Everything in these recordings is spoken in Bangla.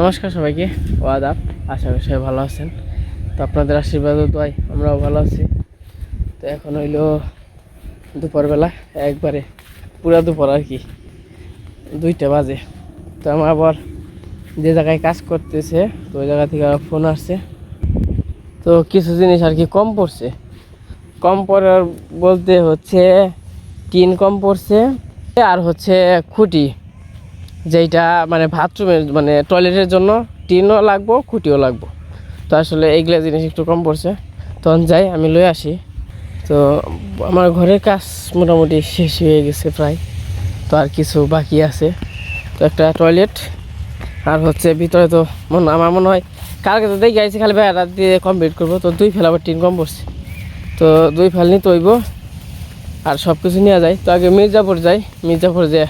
নমস্কার সবাইকে ও আদাব আশা করি সবাই ভালো আছেন। তো আপনাদের আশীর্বাদ ও দোয়াই আমরাও ভালো আছি। তো এখন হইল দুপুরবেলা, একবারে পুরা দুপুর আর কি, দুইটা বাজে। তো আমার আবার যে জায়গায় কাজ করতেছে, তো ওই জায়গা থেকে ফোন আসছে। তো কিছু জিনিস আর কি কম পড়ছে। কম পড়ার বলতে হচ্ছে, টিন কম পড়ছে, আর হচ্ছে খুঁটি। যেইটা মানে বাথরুমের মানে টয়লেটের জন্য টিনও লাগবো, খুঁটিও লাগবো। তো আসলে এইগুলা জিনিস একটু কম পড়ছে। তখন যাই, আমি লয়ে আসি। তো আমার ঘরের কাজ মোটামুটি শেষ হয়ে গেছে প্রায়। তো আর কিছু বাকি আছে। তো একটা টয়লেট আর হচ্ছে ভিতরে তো মনে, আমার মনে হয় কালকে তো দেখি আইসি খালি বেড়া দিয়ে কমপ্লিট করব। তো দুই ফেল আবার টিন কম পড়ছে। তো দুই ফেল নিতে হইব। আর সব কিছু নিয়ে যায় তো আগে মির্জাপুর যাই। মির্জাপুর যে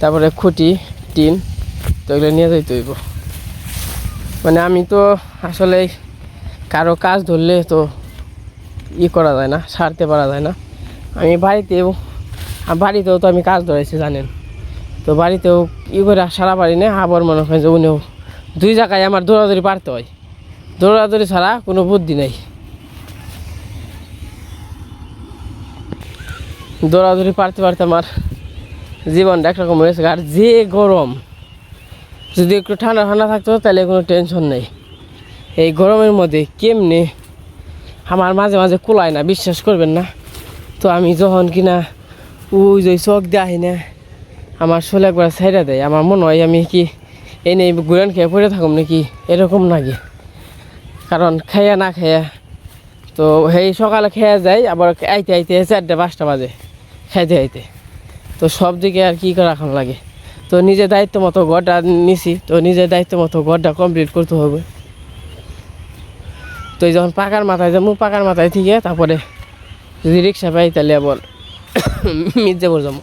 তারপরে খুঁটি, টিন, তো এগুলো নিয়ে যাইতে হইব। মানে আমি তো আসলে কারও কাজ ধরলে তো ই করা যায় না, সারতে পারা যায় না। আমি বাড়িতেও বাড়িতেও তো আমি কাজ ধরেছি জানেন। তো বাড়িতেও ই করে সারা পারি না, আবার মনে হয় যে উনিও দুই জায়গায় আমার দৌড়াদৌড়ি পারতে হয়। দৌড়াদৌড়ি ছাড়া কোনো বুদ্ধি নেই। দৌড়াদৌড়ি পারতে পারতে আমার জীবনটা একরকম হয়েছে। আর যে গরম, যদি একটু ঠান্ডা ঠান্ডা থাকতো, তাহলে কোনো টেনশন নেই। এই গরমের মধ্যে কেমনে আমার মাঝে মাঝে কুলায় না, বিশ্বাস করবেন না। তো আমি যখন কিনা ওই যে চোখ দেয় না, আমার শোলে একবার ছাইড়া দেয়। আমার মনে হয় আমি কি এনে গুড়ান খেয়ে পড়ে থাকুম নাকি? এরকম নাকি? কারণ খাইয়া না খাইয়া তো সেই সকালে খেয়ে যায়, আবার আইতে আইতে চারটে, পাঁচটা বাজে, খাইতে আইতে তো সব দিকে আর কী করা লাগে। তো নিজের দায়িত্ব মতো ঘরটা নিছি, তো নিজের দায়িত্ব মতো ঘরটা কমপ্লিট করতে হবে। তো এই যখন পাকার মাথায় যাব, পাকার মাথায় থেকে তারপরে যদি রিক্সা পাই তাহলে আবার মির্জাপুর যাব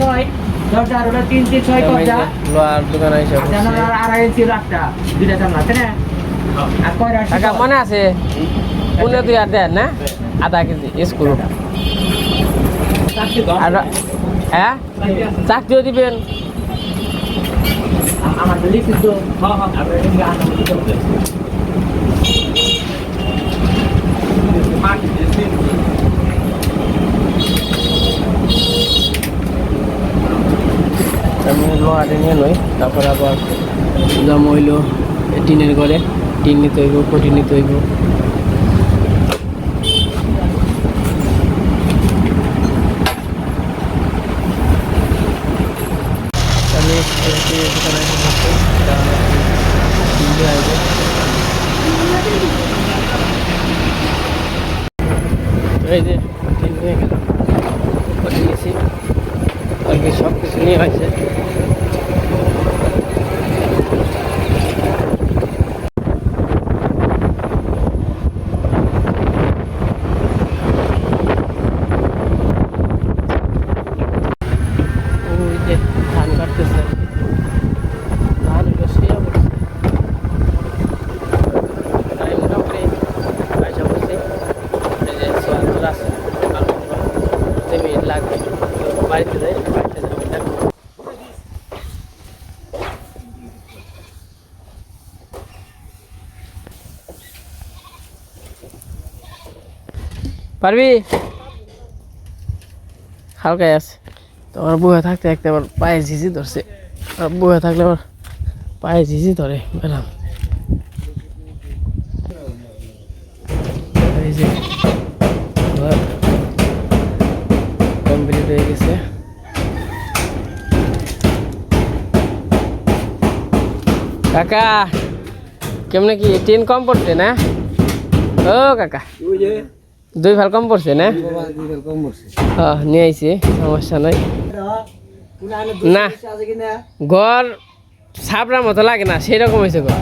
ছয় দরজা আর ওটা তিন তিন ছয় কবজা লোহার দোকান এসে আর আড়াই ইঞ্চি রাখটা দুইটা জানলা তাই না? আর কয় রাখছি মনে আছে? পুনে দুই আর দেন না? আধা কেজি স্কুল আর হ্যাঁ? চাকরিও দিবেন। আমার তো লিখিত আপনার এদিকে আনা লিখিত হবে। আমি লোহাটা নিয়ে নই তারপর আবার দাম হইল টিনের ঘরে। টিন নিতে হইব খুঁটি নিতে হইব আমি একটু দোকানে এসে বসছি, কারণ টিন দিয়ে আসবে। তো এই যে টিন নিয়ে গেলাম খুঁটি নিয়েছি আর কি সব কিছু নিয়ে হয়েছে ওই যে ধান কাটতেছে আর কি। ধান হইল শুয়ে পড়ছে। আমি মোটামুটি পয়সা বলছি এই যে সোয়াল আছে আর জমি লাগবে তো বাড়িতে যাই বাড়িতে যাব দেখো পারবি? হালকায় আছে। তো আমার বউয়ে থাকতে থাকতে আবার পায়ে ঝিঝি ধরছে। আর বউয়ে থাকলে আবার পায়ে ঝিঝি ধরে, ম্যাডাম। কমপ্লিট হয়ে গেছে। কাকা, কেমনে কি টিন কম পড়ছে না? ও কাকা। দুই ভালো কম পড়ছে, না? নিয়ে আইছি, সমস্যা নাই। না, ঘর ছাপড়ার মতো লাগে না সেরকম হয়েছে ঘর।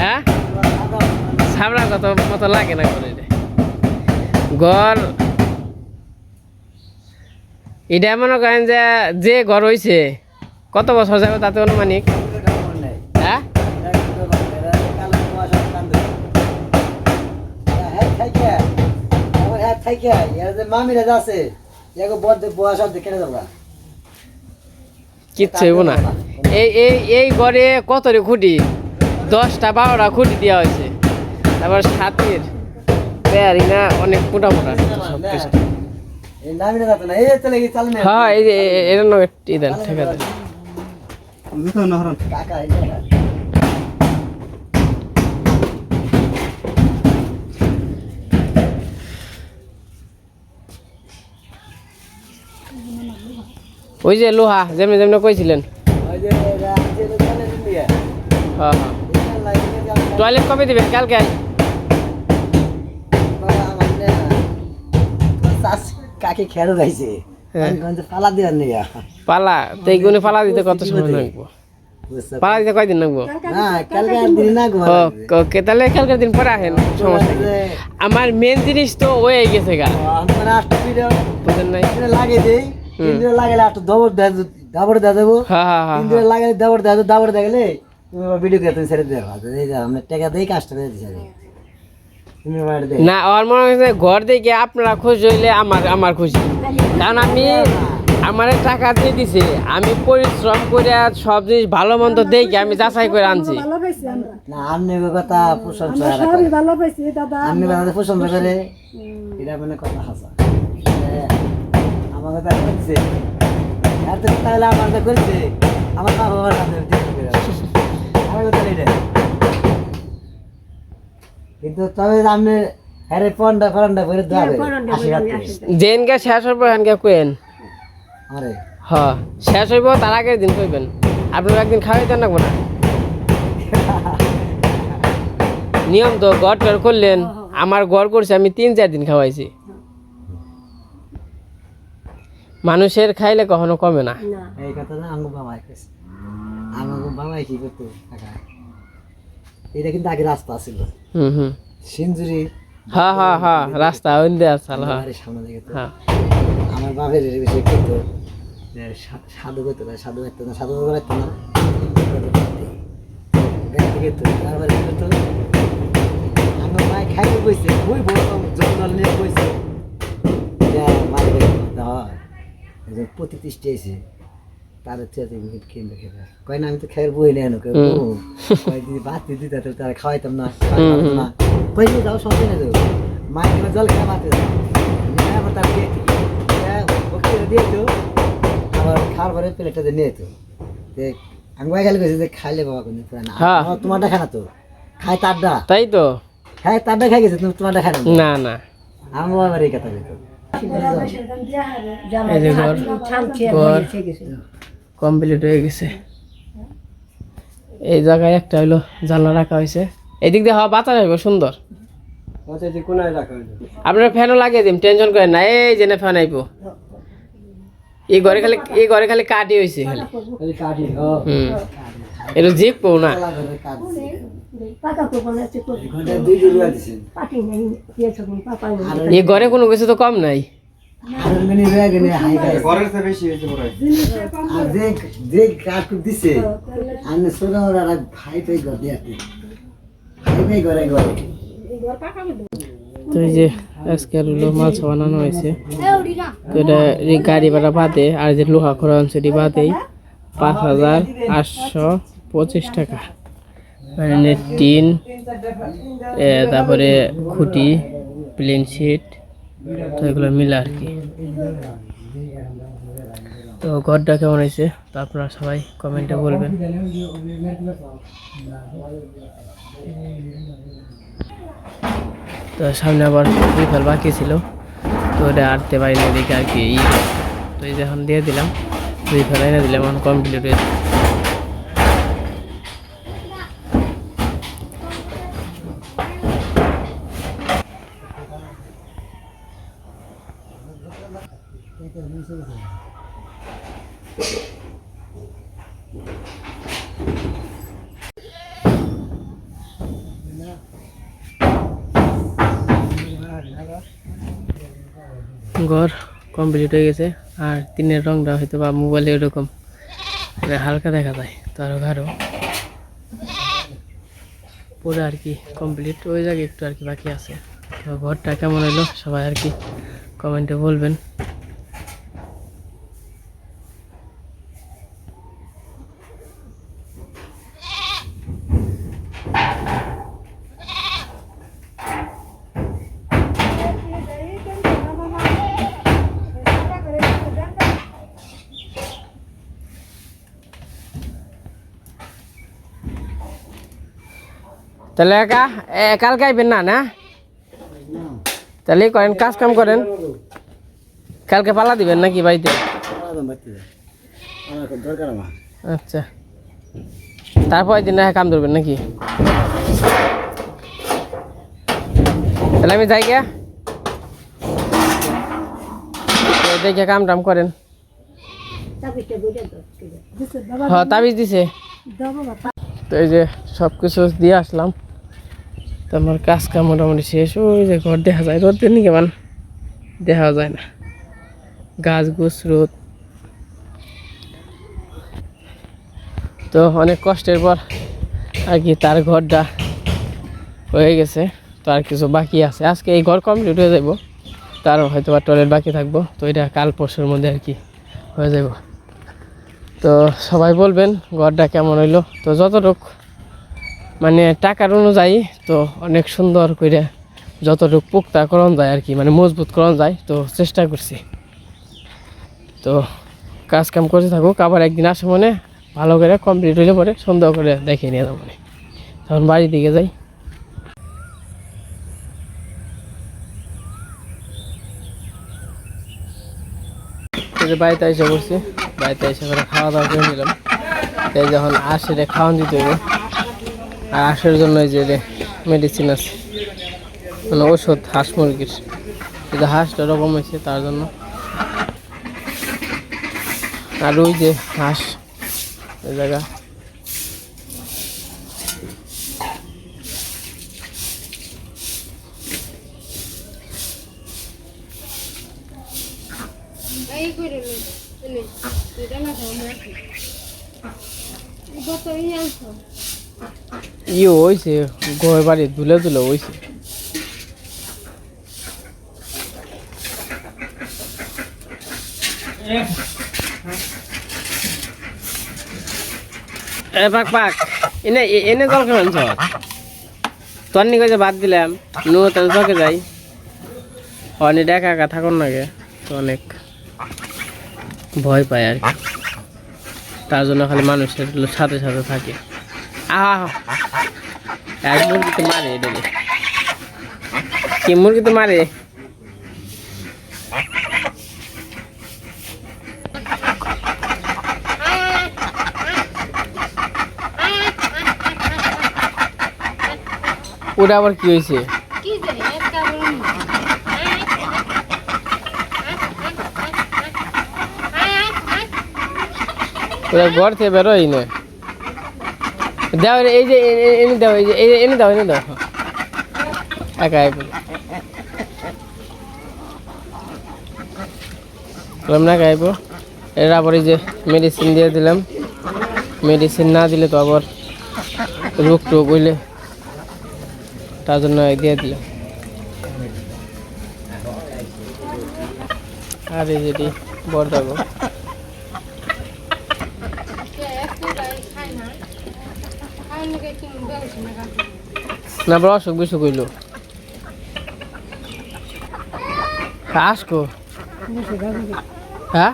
হ্যাঁ? ছাপড়ার কত মতো লাগে না ঘর ঘর, এটা মনে করেন যে যে ঘর হয়েছে কত বছর যাবে তাতে অনুমানিক? থাইকা এর যে মামিরা যে আছে এগো বদ্ধ বয়স আছে কেটে যাবা কিচ্ছু হইব না। এই এই এই ঘরে কত রে খুঁটি? দশটা বারোটা খুঁটি দেওয়া হয়েছে। তারপর সাতের পেয়ারি না অনেক মোটা মোটা। সব কিছু হ্যাঁ এই যে এর নাম ঠিক আছে। ওই যে লোহা যেমনি যেমনি কইছিলেন। ওই দিয়ে হ্যাঁ হ্যাঁ। টয়লেট কবে দিবেন? কালকে কাকে খেয়াল হ্যাঁ। আমি গঞ্জে পালা দিয়ার পালা তো এই পালা দিতে কত সময় লাগবো? পালা দিতে কয়দিন লাগবো? না কালকে আর দিন না গো ও, ওকে তাহলে কালকের দিন পরে আসেন সমস্যা আমার মেন জিনিস তো হয়ে গেছে গা। আমরা আটটা নাই? লাগে দেই। লাগালে একটু দবর দেয় দাবর দেবো হ্যাঁ হ্যাঁ হ্যাঁ লাগালে দাবর দাবর তুমি ভিডিও কে তুমি ছেড়ে দেবো এই যে আমরা টাকা দেই কাজটা দিয়ে দিছি তুমি মার দে না আমার মনে হচ্ছে ঘর থেকে আপনারা খুশি হইলে আমার আমার খুশি। কারণ আমি আমার টাকা দিয়ে দিছে। আমি পরিশ্রম করে সব জিনিস ভালো মন্দ দেখে আমি যাচাই করে আনছি। ভালো না আপনি কথা প্রশংসা আমরা করে। সবই ভালো পাইছি দাদা। আপনি প্রশংসা করে। এটা মানে কথা হাসা আমাকে তাই করছে আর তো তাহলে আমার তো করছে আমার মা বাবার সাথে আমার কথা এটা কিন্তু তবে আপনি হ্যাঁ পন্ডা ফরন্ডা করে দেবে আশি রাখতে শেষ হইব আরে। শেষ তার আগের দিন কইবেন। আপনারা একদিন খাওয়াই দেন না না নিয়ম তো গড় টর করলেন আমার গড় করছে আমি তিন চার দিন খাওয়াইছি। মানুষের খাইলে কখনো কমে না। এই কথা না আমার কি করতো এটা কিন্তু আগে রাস্তা ছিল। হুম হুম। সিঞ্জুরি। হ্যাঁ হ্যাঁ হ্যাঁ রাস্তা সামনে দিকে হ্যাঁ। আমার বাপের বেশি করতো যে সা- সাধু করতো না সাধু করতো না সাধু করতো না। গাড়ি করতো তারপরে কি করতো আমার মায় খাইতে বইছে বড় জঙ্গল নিয়ে বইছে। যে হয় প্রতিষ্ঠে এসে তার হচ্ছে মিট কিনবে খেতে কয় না আমি তো খেয়ে বই নেই না হুম। কয় দিদি ভাত দিদি তাতে তারা খাওয়াইতাম না না। কই যাও সব কিনে দেবো মায়ের কিনে জল খেয়ে মাতে যাও। আবার তার দিয়ে ওকে দিয়ে তো আবার খাওয়ার পরে প্লেটটা নিয়ে তো আমি ভাই খালি যে খাইলে বাবা কোনো না। হ্যাঁ। আমার তোমারটা খায় তো। খায় তারটা। তাই তো? খায় তারটা খাই গেছে তুমি তোমারটা খায় না। না না। আমি আবার এই কথা এই যে ঘর ঘর কমপ্লিট হয়ে গেছে এই জায়গায় একটা হইল জানলা রাখা হয়েছে। এদিক দিয়ে হাওয়া বাতাস আসবে সুন্দর। আপনার ফ্যানও লাগিয়ে দিন টেনশন করেন না এই জেনে ফ্যান আইব। এই ঘরে খালি এই ঘরে খালি কাটি হয়েছে খালি। হুম। এটা জিপ না। ঘরে কোনো কিছু তো কম নাই। তো এই যে মাছ বানানো হয়েছে। তো এটা গাড়ি ভাড়া বাদে আর যে লোহা আনছে এটি বাদেই পাঁচ হাজার আটশো পঁচিশ টাকা। টিন তারপরে খুঁটি, প্লেন শিট, তো এগুলো মিলে আর কি। তো ঘরটা কেমন হয়েছে? তো আপনারা সবাই কমেন্টে বলবেন। তো সামনে আবার ফেল বাকি ছিল। তো ওটা আটতে পারিনি দেখে আর কি। তো এই যে এখন দিয়ে দিলাম। দুই ফেল এনে দিলাম, এখন কমপ্লিট হয়েছে ঘর কমপ্লিট হয়ে গেছে, আর তিনের রংটা হয়তো বা মোবাইলে এরকম মানে হালকা দেখা যায়, তো আরও গাঢ় পুরো আর কি কমপ্লিট ওই জায়গায় একটু আর কি বাকি আছে। তো ঘরটা কেমন হলো সবাই আর কি কমেন্টে বলবেন। তাহলে একা কালকে আইবেন না না? তাহলে করেন, কাজ কাম করেন। কালকে পালা দিবেন নাকি বাড়িতে? আচ্ছা। তারপর দিন না কাম ধরবেন নাকি? তাহলে আমি যাই গিয়া। দেখে কাম টাম করেন। হ্যাঁ তাবিজ দিছে। তো এই যে সব কিছু দিয়ে আসলাম। তো আমার কাজ কাম মোটামুটি শেষ। ওই যে ঘর দেখা যায়, রোদ দিন কেমন দেখা যায় না। গাছ গুছ, রোদ। তো অনেক কষ্টের পর আর কি তার ঘরটা হয়ে গেছে, তো আর কিছু বাকি আছে। আজকে এই ঘর কমপ্লিট হয়ে যাব তার হয়তো বা টয়লেট বাকি থাকব। তো এটা কাল পরশুর মধ্যে আর কি হয়ে যাব তো সবাই বলবেন ঘরটা কেমন হইল। তো যতটুক মানে টাকার অনুযায়ী তো অনেক সুন্দর করে যতটুক পোক্তা করণ যায় আর কি মানে মজবুত করণ যায়, তো চেষ্টা করছি। তো কাজ কাম করতে থাকুক, আবার একদিন আসে মনে, ভালো করে কমপ্লিট হইলে পরে সুন্দর করে দেখে নিয়ে যাব তখন বাড়ির দিকে যাই। বাড়িতে এসে বসছি, বাড়িতে এসে করে খাওয়া দাওয়া করে নিলাম। তাই যখন আসে খাওয়ান দিতে হবে। আর আসার জন্য যে মেডিসিন আছে। মানে ওষুধ হাঁস মুরগির। যে হাঁসটা রকম হয়েছে তার জন্য। আর ওই যে হাঁস জায়গা। করে নে এনে এটা না খাও না গত এই আনছো ইয়ে হয়েছে গোয়ের বাড়ি দুলে দুলে হয়েছে এ পাক পাক। এনে এনে জল খাবেন সব তোর নিকে বাদ দিলাম নু তাহলে চকে যাই। অনেক একা একা থাকুন তো অনেক ভয় পায় আর তার জন্য খালি মানুষের সাথে সাথে থাকে। আহ। এক মুরগি তো মারে এটা। কি মুরগি তো মারে? ওটা আবার কি হয়েছে? ওরা ঘর থেকে বেরোই না। দাও এই যে এনে দাও, এই যে, এই এনে দাও এনে দাও। একা বললাম, না গাইব এর আবার এই যে মেডিসিন দিয়ে দিলাম। মেডিসিন না দিলে তো আবার রোগ টোগ হইলে তার জন্য দিয়ে দিলাম। আর এই যেটি বর্দাগো একটু গাই খাই না খাই না কে তুমি বেশি না খাও না বড় অসুখ বিসুখ হইল আসকো। হ্যাঁ?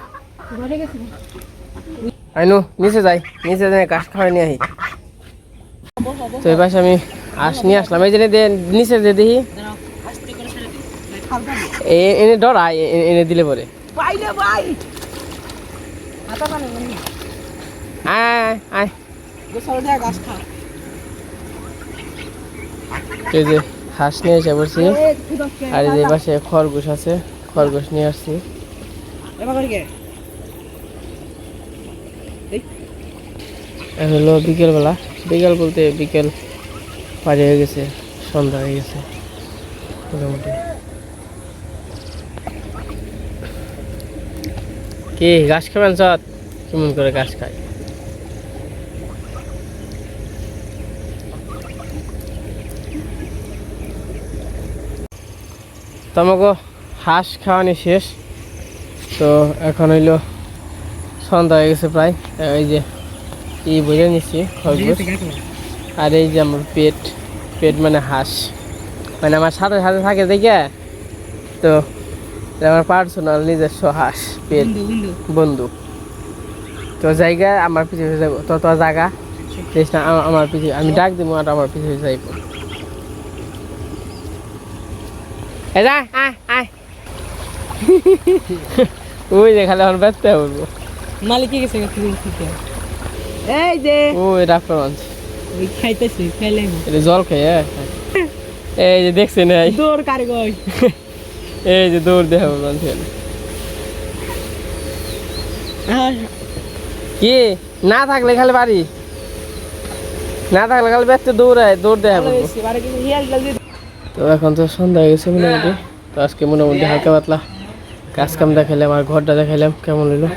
আইনু নিচে যাই নিচে যাই গাছ খাওয়াই নিয়ে আহি। তো পাশে আমি আস নিয়ে আসলাম। এই যে নিচে যে দেখি। এনে ডরা এনে দিলে পরে। আয় আয়, আয়। এই যে হাঁস নিয়ে এসে পড়ছি। আর এই যে পাশে খরগোশ আছে খরগোশ নিয়ে আসছি। হলো বিকেলবেলা। বিকেল বলতে বিকেল পারি হয়ে গেছে সন্ধ্যা হয়ে গেছে মোটামুটি। কি ঘাস খাবেন সৎ? কেমন করে ঘাস খায়? তো আমাকে হাঁস খাওয়ানি শেষ। তো এখন হইল সন্ধ্যা হয়ে গেছে প্রায়। এই যে ই বুঝে নিচ্ছি খরগোশ। আর এই যে আমার পেট পেট মানে হাঁস। মানে আমার সাথে সাথে থাকে দেখে। তো আমার পার্সোনাল নিজস্ব হাঁস পেট বন্ধু তো জায়গা আমার পিছিয়ে যাব। তো তো জায়গা। আমা- আমার পিছিয়ে আমি ডাক দিব আর আমার পিছিয়ে যাইব এ যা আয় আয়। ওই যে খালি আমার ব্যস্ত বলব মালিকে গেছে থেকে এই যে। ওই ডাক্তার আনছে ওই খাইতেছি খাইলে এটা জল খেয়ে এই যে দেখছেন এই। দৌড় কারে গই এই যে দৌড় দেখাবো মানুষের কি? না থাকলে খালি বাড়ি? না থাকলে খালি ব্যস্ত দৌড়ায় দৌড় দেখাবো এখন তো সন্ধ্যা হয়ে গেছে মোটামুটি। তো আজকে মোটামুটি হালকা পাতলা কাজ কাম দেখাইলাম আর ঘরটা দেখাইলাম, কেমন হলো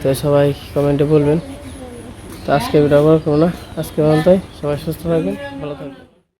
তো সবাই কমেন্টে বলবেন। তো আজকে ভিডিও করব না। আজকে তাই সবাই সুস্থ থাকবেন, ভালো থাকবেন।